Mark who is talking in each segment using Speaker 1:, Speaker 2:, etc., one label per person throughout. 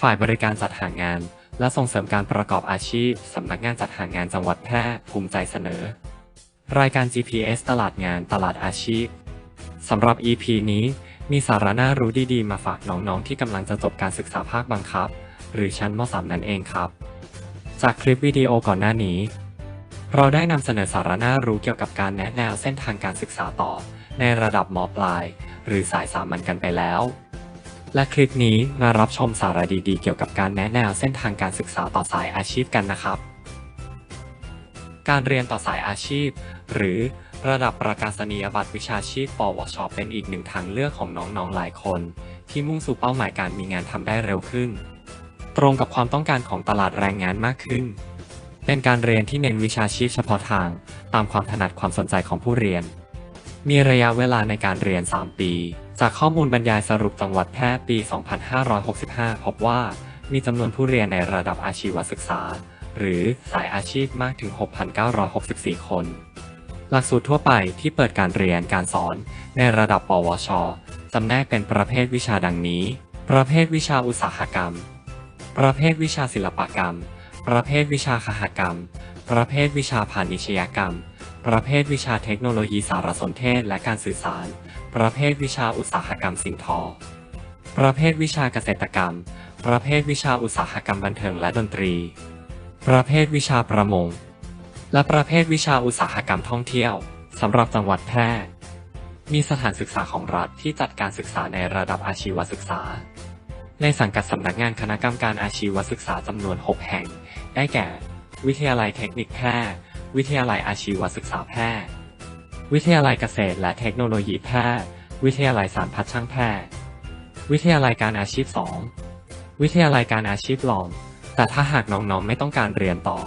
Speaker 1: ฝ่ายบริการจัดหางาน และส่งเสริมการประกอบอาชีพ สำนักงานจัดหางานจังหวัดแพร่ภูมิใจเสนอ รายการ GPS ตลาดงานตลาดอาชีพสำหรับ EP นี้มีสาระน่ารู้ดีๆ มาฝากน้องๆ ที่กำลังจะจบการศึกษาภาคบังคับ หรือชั้นม .3 นั่นเองครับ จากคลิปวิดีโอก่อนหน้านี้ เราได้นำเสนอสาระน่ารู้เกี่ยวกับการแนะแนวเส้นทางการศึกษาต่อ ในระดับมปลาย หรือสายสามัญกันไปแล้ว และคลิปนี้มารับชมสาระดีๆ เกี่ยวกับการแนะแนวเส้นทางการศึกษาต่อสายอาชีพกันนะครับ การเรียนต่อสายอาชีพ หรือระดับประกาศนียบัตรวิชาชีพ ปวช เป็นอีกหนึ่งทางเลือกของน้องๆ หลายคน ที่มุ่งสู่เป้าหมายการมีงานทำได้เร็วขึ้น ตรงกับความต้องการของตลาดแรงงานมากขึ้น เป็นการเรียนที่เน้นวิชาชีพเฉพาะทาง ตามความถนัดความสนใจของผู้เรียน มีระยะเวลาในการเรียน 3 ปี จากข้อมูลบรรยายสรุปจังหวัดแพร่ปี 2565 พบว่ามีจำนวนผู้เรียนในระดับอาชีวศึกษา หรือสายอาชีพมากถึง 6,964 คน หลักสูตรทั่วไปที่เปิดการเรียนการสอนในระดับ ปวช จำแนกเป็นประเภทวิชาดังนี้ ประเภทวิชาอุตสาหกรรม ประเภทวิชาศิลปกรรม ประเภทวิชาคหกรรม ประเภทวิชาพาณิชยกรรม ประเภทวิชาเทคโนโลยีสารสนเทศและการสื่อสาร ประเภทวิชาอุตสาหกรรมสิ่งทอ ประเภทวิชาเกษตรกรรม ประเภทวิชาอุตสาหกรรมบันเทิงและดนตรี ประเภทวิชาประมง และประเภทวิชาอุตสาหกรรมท่องเที่ยวสำหรับจังหวัดแพร่มีสถานศึกษาของรัฐที่จัดการศึกษาในระดับอาชีวศึกษา ในสังกัดสำนักงานคณะกรรมการอาชีวศึกษาจำนวน 6 แห่ง ได้แก่ วิทยาลัยเทคนิคแพร่ วิทยาลัยอาชีวศึกษาแพร่วิทยาลัยเกษตรและเทคโนโลยีแพร่วิทยาลัยสารพัดช่างแพร่วิทยาลัยการอาชีพ 2 วิทยาลัยการอาชีพรอง แต่ถ้าหากน้องๆไม่ต้องการเรียนต่อ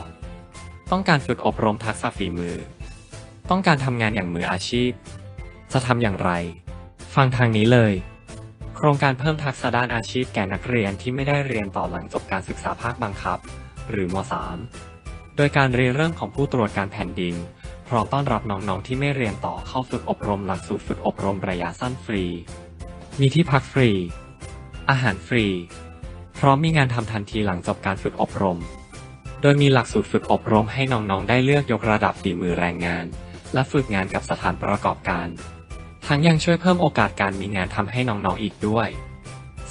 Speaker 1: ต้องการฝึกอบรมทักษะฝีมือ ต้องการทำงานอย่างมืออาชีพ จะทำอย่างไร ฟังทางนี้เลย โครงการเพิ่มทักษะด้านอาชีพแก่นักเรียนที่ไม่ได้เรียนต่อหลังจบการศึกษาภาคบังคับ หรือม .3 โดยการเรียนเรื่องของผู้ตรวจการแผ่นดิน พร้อมต้อนรับน้องๆที่ไม่เรียนต่อเข้าฝึกอบรมหลักสูตรฝึกอบรมระยะสั้นฟรี มีที่พักฟรี อาหารฟรี พร้อมมีงานทำทันทีหลังจบการฝึกอบรม โดยมีหลักสูตรฝึกอบรมให้น้องๆได้เลือกยกระดับฝีมือแรงงาน และฝึกงานกับสถานประกอบการ ทั้งยังช่วยเพิ่มโอกาสการมีงานทำให้น้องๆอีกด้วย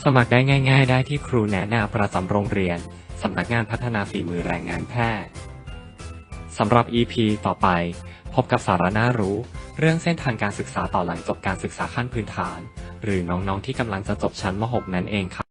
Speaker 1: สมัครได้ง่าย ๆ ได้ที่ครูแนะนวประจำโรงเรียนสำนักงานพัฒนาฝีมือแรงงานแพทย์ สำหรับ EP ต่อไป พบกับสาระน่ารู้ เรื่องเส้นทางการศึกษาต่อหลังจบการศึกษาขั้นพื้นฐาน หรือน้องๆที่กำลังจะจบชั้นม .6 นั่นเองครับ